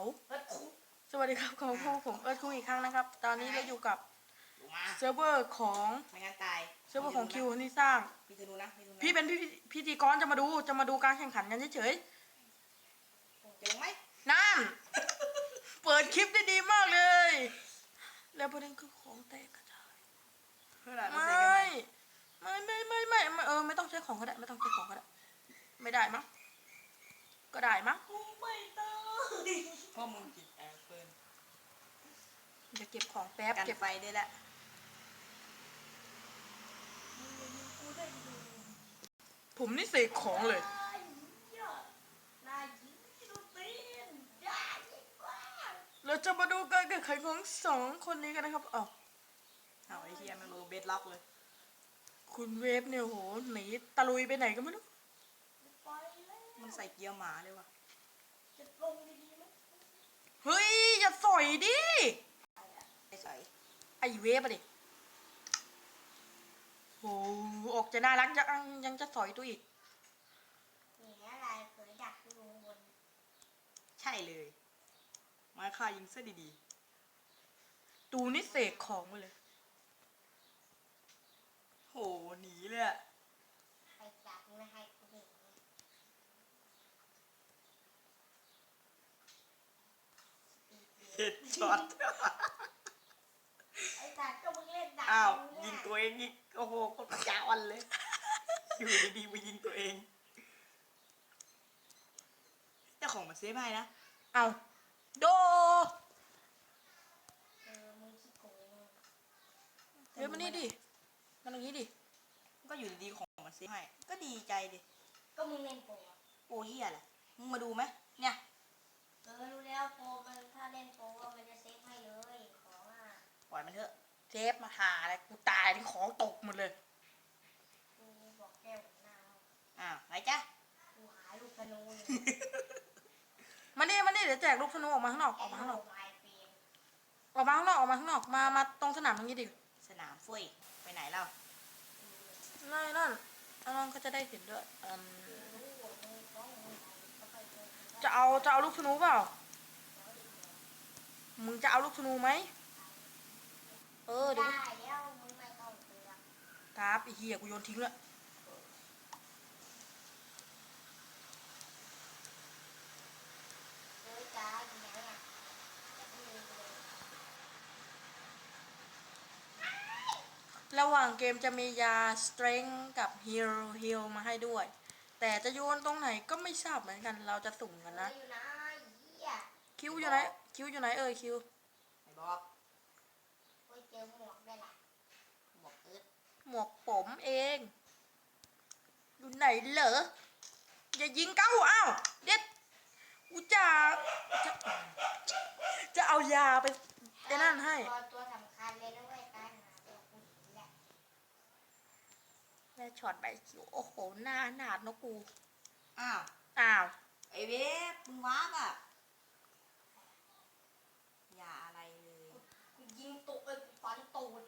เอิร์ธคุกสวัสดีครับของพวกผมเอิร์ธคุงอีกครั้งนะครับ ตอนนี้เราอยู่กับลงมาเซิร์ฟเวอร์ของไม่งั้นตายเซิร์ฟเวอร์ของคิวที่สร้าง พี่ธนูนะพี่ธนูนะพี่เป็นพี่พิธีกรจะมาดูจะมาดูการแข่งขันกันเฉยจะลงไหมๆนั่นเปิดคลิปได้ดีมากเลย แล้วประเด็นคือของแตกกระจาย เพื่อนอะไรไม่ใส่กันไหมไม่ไม่ไม่ไม่ไม่เออไม่ต้องใช้ของก็ได้ไม่ต้องใช้ของก็ได้ไม่ได้มั้งก็ได้มั้ง กูไม่ต้องพ่อมึงกินแอปเปิล จะเก็บของแป๊บกันเก็บไฟได้ละผมนี่เสกของเลยนายยิงที่ดูตีนได้ยิ่งกว่าเราจะมาดูการแข่งขันของสองคนนี้กันนะครับอ๋อเอาไอ้เฮียมันรู้เบสล็อกเลย คุณเวฟเนี่ยโหหนีตะลุยไปไหนก็ไม่รู้ มันใส่เกียร์หมาเลยว่ะ เฮ้ย อย่าสอยดิไอ้ ใส่ไอเวฟอะดิโหออกจะน่ารักยังยังจะสอยตัวอีกนี่อะไรเผยดักที่ลุงบนใช่เลยไมาค่ายิงซะดีตูนี่เสกของไปเลยๆโหหนีเลยอะใครจับไม่ให้กูเห็นเฮ็ดช็อตไอ้จั ดก็มึงเล่นดักอ้าวเนี่ยิงตัวเองอีกโอ้โหคนประจาวันเลย อยู่ดีๆมายิงตัวเองเจ้าของมันเซฟให้นะเอาโดเออมึงขี้โกงเวฟมานี่ดิมันอย่างนี้ดิก็อยู่ดีๆของมันเซฟให้ก็ดีใจดิก็มึงเล่นโปรอะโอ้เฮียแหละมึงมาดูไหมเนี่ยเออรู้แล้วโปรมันถ้าเล่นโปรอะมันจะเซฟให้เลยของอะปล่อยมันเถอะ เซฟมาหาอะไรกูตายที่ของตกหมดเลยกูบอกแก้วหัวหน้าว่าอ้าวไหนจ๊ะกูหาลูกธนูอยู่มานี่มานี่เดี๋ยวแจกลูกธนูออกมาข้างนอกอแออกนมาข้างโนนอกไมเฟนออกมาข้างนอกออกมาข้างนอกมามาตรงสนามตรงนี้ดิสนามฟุยไปไหนเล่านั่นนั่นน้องก็จะได้เห็นด้วยอืมรู้ว่ามึงต้องมึงก็ไปเจอกันจะเอาจะเอาลูกธนูเปล่ามึงจะเอาลูกธนูไหมเออเดี๋ยวได้แล้วมึงไม่ต้องเตือนครับไอ้เหี้ยกูโยนทิ้งละเออจ้าอย่างเงี้ยเนี่ยอย่าเพิ่งลืมเลยระหว่างเกมจะมียา strength กับ heal heal มาให้ด้วย แต่จะโยนตรงไหนก็ไม่ทราบเหมือนกัน เราจะสุ่มกันนะ เอออยู่นะเหี้ยคิวอยู่ไหนคิวอยู่ไหนเอ่ยคิวไหนบอก โอ้ยเจอหมวกได้ละบอกเอิร์ธหมวกผมเอง อยู่ไหนเหรอ อย่ายิงเก้าอ้าวเด็ดกูจะจะจะเอายาไปไอ้นั่นให้ ตัวตัวสำคัญเลยนะเว้ยการหาตัวผู้หญิงแหละแม่ช็อตใบคิวโอ้โหหน้าหนาดเนอะกู อ้าว อ้าว ไอเวฟมึงว้าบอะอย่าอะไรเลย กูยิงตุกเอ้ยกูฟันตูดมึง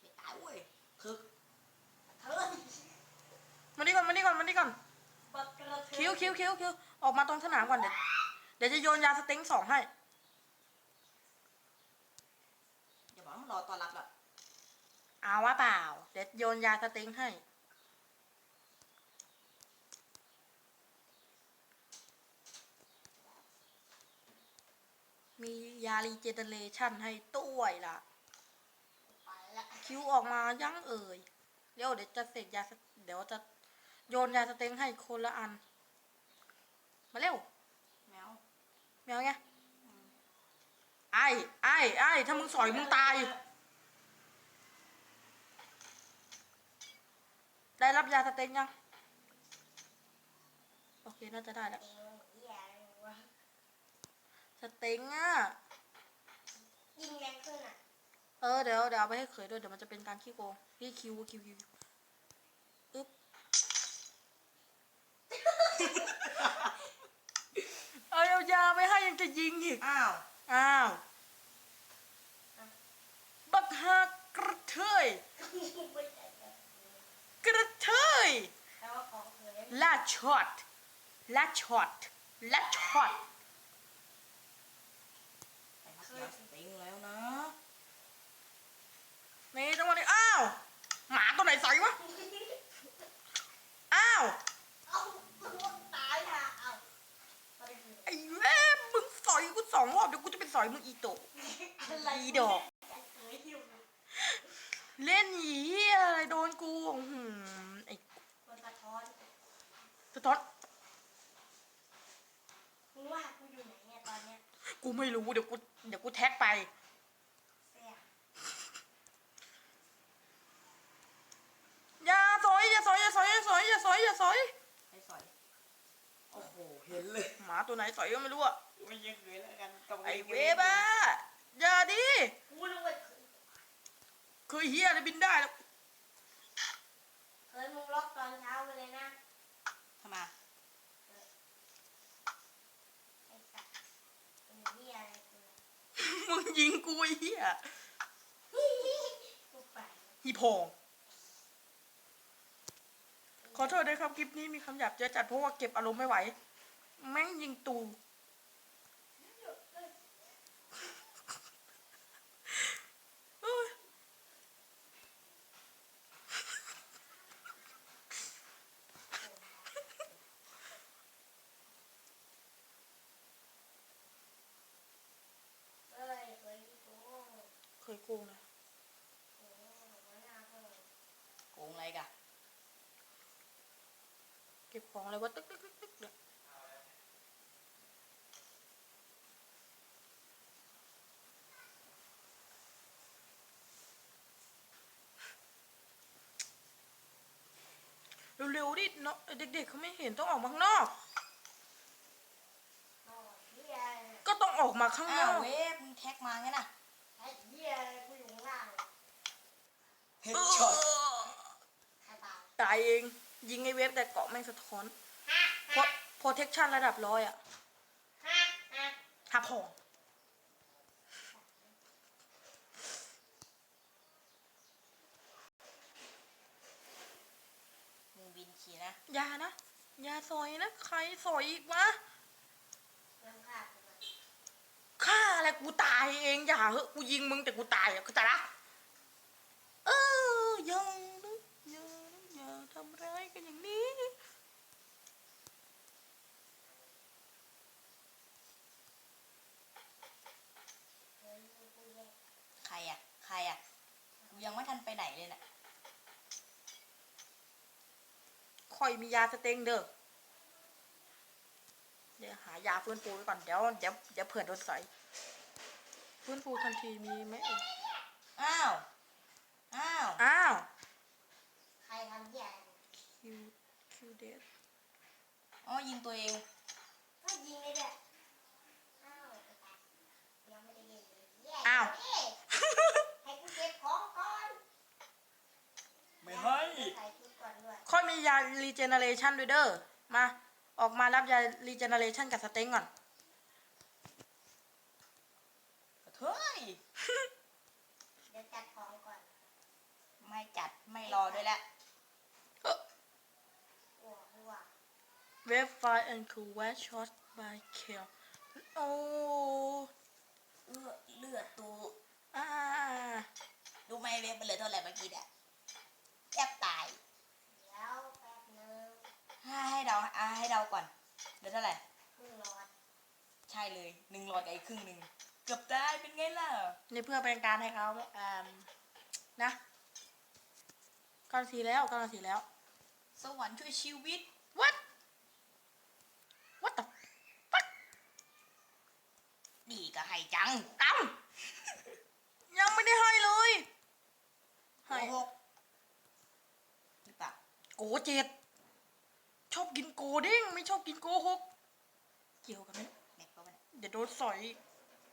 ไม่ตายเว้ยคึก เฮ้ย มานี่ก่อนมานี่ก่อนมานี่ก่อน บักกระเทย คิ วคิวคิวคิวออกมาตรงสนามก่อนเดี๋ยวเดี๋ยวจะโยนยาสเต็งสองให้อย่าบอกว่ามันรอตอนรับหรอกเอาวะเปล่า เดี๋ยวโยนยาสเต็งให้ มียารีเจเนเรชันให้ด้วยล่ะ ไปละคิวออกมายังเอ่ยเดี๋ยวเดี๋ยวจะเสกยาสเดี๋ยวจะโยนยาสเต็งให้คนละอัน มาเร็ว แมว แมวไงไอ้ไอ้ไอ้ถ้ามึงสอยมึงตาย ได้รับยาสเต็งยัง โอเค น่าจะได้แล้วเอวเหี้ยอะไรวะสเต็งอะ ยิงแรงขึ้นอะ เออ เดี๋ยวเดี๋ยวเอาไปให้เขยด้วย เดี๋ยวมันจะเป็นการขี้โกง พี่คิวคิวคิวอึ๊บ เอาเอา ยาไปให้ยังจะยิงอีก อ้าว อ้าว บักฮักกระเทยไม่ใช่แบบกระเทยแต่ว่าของเคยลาดช็อตและช็อตและช็อตไปรับยาสเต็งแล้วนะ นี่จังหวะนี้อ้าว หมาตัวไหนใส่วะ อ้าว เอาตัวตายนะเอาประเด็นคือ ไอ้เว้ยมึงส อยกูสองรอบเดี๋ยวกูจะเป็นสอยมึงอีโตะอะไรอีดอกเฮ้ยหิวเล่นหยีอะไรโดนกูอื้อหือไอ้คนสะท้อนสะท้อนมึงว่ากูอยู่ไหนเนี่ยตอนเนี้ยกูไม่รู้เดี๋ยวกูเดี๋ยวกูแท็กไปแซ่บอย่าสอยอย่าสอยอย่าสอยอย่าสอยอย่าสอยอย่าสอยให้สอย โอ้โห เห็นเลย หมาตัวไหนสอยก็ไม่รู้อะ ไม่ยังเคยแล้วกันกับไอ้เวบ้าอย่าดิกูนึกว่าเคยเฮียอะไรบินได้แล้วเคยมึงล็อกตอนเช้าไปเลยนะทำไมไอ้สัตว์เป็นเหี้ยอะไรกูเนี่ยมึงยิงกูไอ้เฮียกูไปฮีพองขอโทษด้วยครับคลิปนี้มีคำหยาบเยอะจัดเพราะว่าเก็บอารมณ์ไม่ไหว แม่งยิงตูเอ้ย เอ้ยเคยที่กู เคยโกงนะโอ้โหหัวหน้าเพิ่มโกงอะไรกะเก็บของอะไรวะตึ๊กตึ๊กตึ๊กตึ๊กเนี่ยเร็วๆดิเนาะเด็กๆเขาไม่เห็นต้องออกมาข้างนอกโอ้เหี้ยอะไรเนี่ยก็ต้องออกมาข้างนอ้าอวก เวฟมึงแท็กมางั้นน่ะ ไอ้เหี้ยอะไรกูอยู่ข้างล่างเลยเฮดช็อตใครเปล่าตายเอง ยิงไอเวฟแต่เกาะแม่งสะท้อนฮะเพราะ protection ระดับร้อยอะฮะฮะหับหองมึงบินขี่นะ อย่านะอย่าซอยนะ ใครซอยอีกวะ เริ่มฆ่ากูมา ฆ่าอะไร กูตายเองอย่าเหอะกูยิงมึงแต่กูตายอะเข้าใจละเอออย่านะอย่านะอย่าทำร้ายกันอย่างนี้ใครอะ ใครอะกูยังไม่ทันไปไหนเลยน่ะคอยมียาสเต็งเด้อเดี๋ยวหายาฟื้นฟูไว้ก่อนเดี๋ยวเดี๋ยวเดี๋ยวเผื่อโดนใส่ ฟื้นฟูทันทีมีไหมเอ่ยอ้าว อ้าว อ้าว ใครทำเหี้ยอะไรกูคิวคิวเดสอ๋อยิงตัวเอง ก็ยิงเลยเนี่ยอ้าวไอ้สัตว์ยังไม่ได้เล่นเลยแย่อ้าวเอ้ยให้กูเก็บของก่อนไม่ให้ ใส่ชุดก่อนด้วยค่อยมียา regeneration ด้วยเด้อมา ออกมารับยา regeneration กับสเต็งก่อน เฮ้ย เดี๋ยวจัดของก่อน ไม่จัด ไม่รอด้วยละ โอ้ไม่ว่า Wave fire and cool white shot by kill โอ้เลือดเลือดตัวอ่าดูไหมเวฟมันเหลือเท่าไหร่เมื่อกี้เนี่ยแทบตายเดี๋ยวแป๊บนึงให้ให้เดาอะให้เดาก่อนเหลือเท่าไหร่ครึ่งหลอดใช่เลยหนึ่งหลอดกับอีกครึ่งหนึ่งเกือบได้เป็นไงล่ะนี่เพื่อเป็นการให้เขาอ่านะเก้านาทีแล้วเก้านาทีแล้ว สวรรค์ช่วยชีวิต what what the fuck ดีก็ให้ จังเอ้ายังไม่ได้ให้เลยโกให้หกหรือเปล่าโกเจ็ดชอบกินโกเด้งไม่ชอบกินโกหกเกี่ยวกันไหมเน็ตก็ไม่ได้เดี๋ยวโดนสอยอีก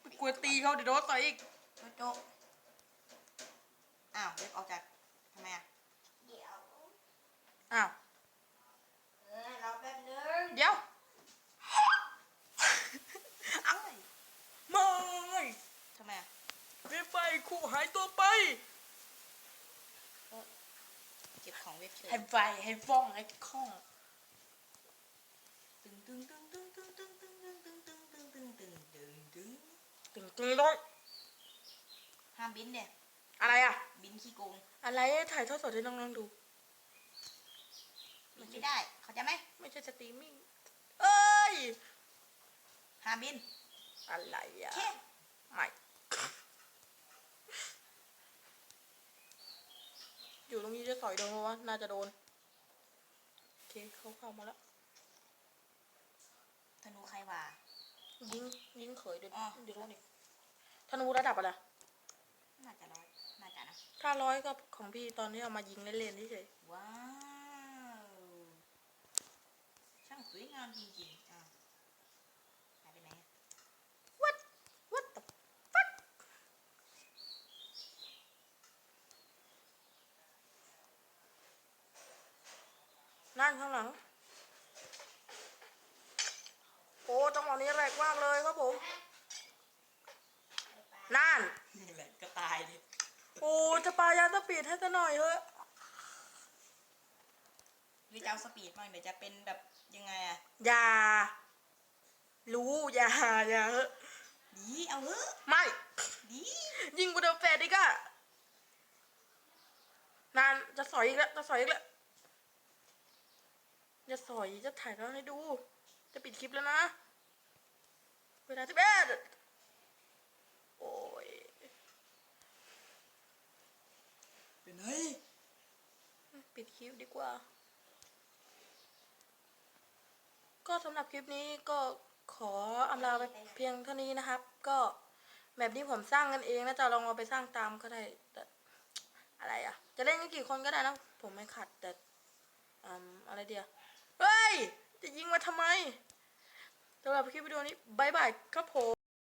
ไม่กลัวตีเขาเดี๋ยวโดนสอยอีกโจโจอ้าวเวฟออกจากทำไมอะเดี๋ยวอ้าว เออเราแป๊บนึง เดี๋ยว เอ้ย ไม่ ทำไมอะ เว็บไฟ คู่หายตัวไปเก็บของเวฟเฉยให้ไฟให้ฟ้องให้คล้องตึงตึงตึงตึงตึงตึงตึงตึงตึงตึงตึงตึงตึงตึงตึงตึงตึงต้องห้ามบินเนี่ยอะไรอะ บินขี้โกงอะไรถ่ายทอดสดให้น้องๆดูบินไม่ได้ เขาใจไหมไม่ใช่สตรีมมิ่งเอ้ยห้ามบินอะไรอะไม่ อยู่ตรงนี้จะสอยโดนเพราะว่าน่าจะโดน โอเคเขาเข้ามาแล้วธนูใครว่ายิงยิงเขยเดี๋ยวอ๋อ เดี๋ยวโดนอีกธนูระดับอะไรน่าจะร้อยน่าจะนะ ถ้าร้อยก็ของพี่ตอนที่เอามายิงเล่นๆเฉยว้าว ช่างสวยงามจริงๆอะหายไปไหนอะ ๆ what what the fuck นั่นข้างหลัง โอ้จังหวะนี้แรกมากเลยครับผม นั่น นี่แหละก็ตายเลยโอ้จะปายาสปีดให้ซะหน่อยเฮ้ยหรือจะเอาสปีดบ้างเดี๋ยวจะเป็นแบบยังไงอะอย่า รู้อย่าอย่าเฮ้ยดีเอาเถอะไม่ ดียิงกูเดิมแฟดอีกอะนานจะสอยอีกแล้วจะสอยอีกแล้วจะ สอยจะถ่ายแล้วให้ดู จะปิดคลิปแล้วนะ เวลาสิบเอ็ดโอ้ย เป็นไงปิดคลิปดีกว่า ก็สำหรับคลิปนี้ก็ขออำลาไปเพียงเท่านี้นะครับ ก็แบบนี้ผมสร้างกันเองนะจะลองเอาไปสร้างตามก็ได้แต่อะไรอะ จะเล่นกันกี่คนก็ได้นะ ผมไม่ขัดแต่อืมอะไรเดียวเฮ้ย จะยิงมาทำไมสำหรับคลิปวิดีโอนี้บายบายครับผม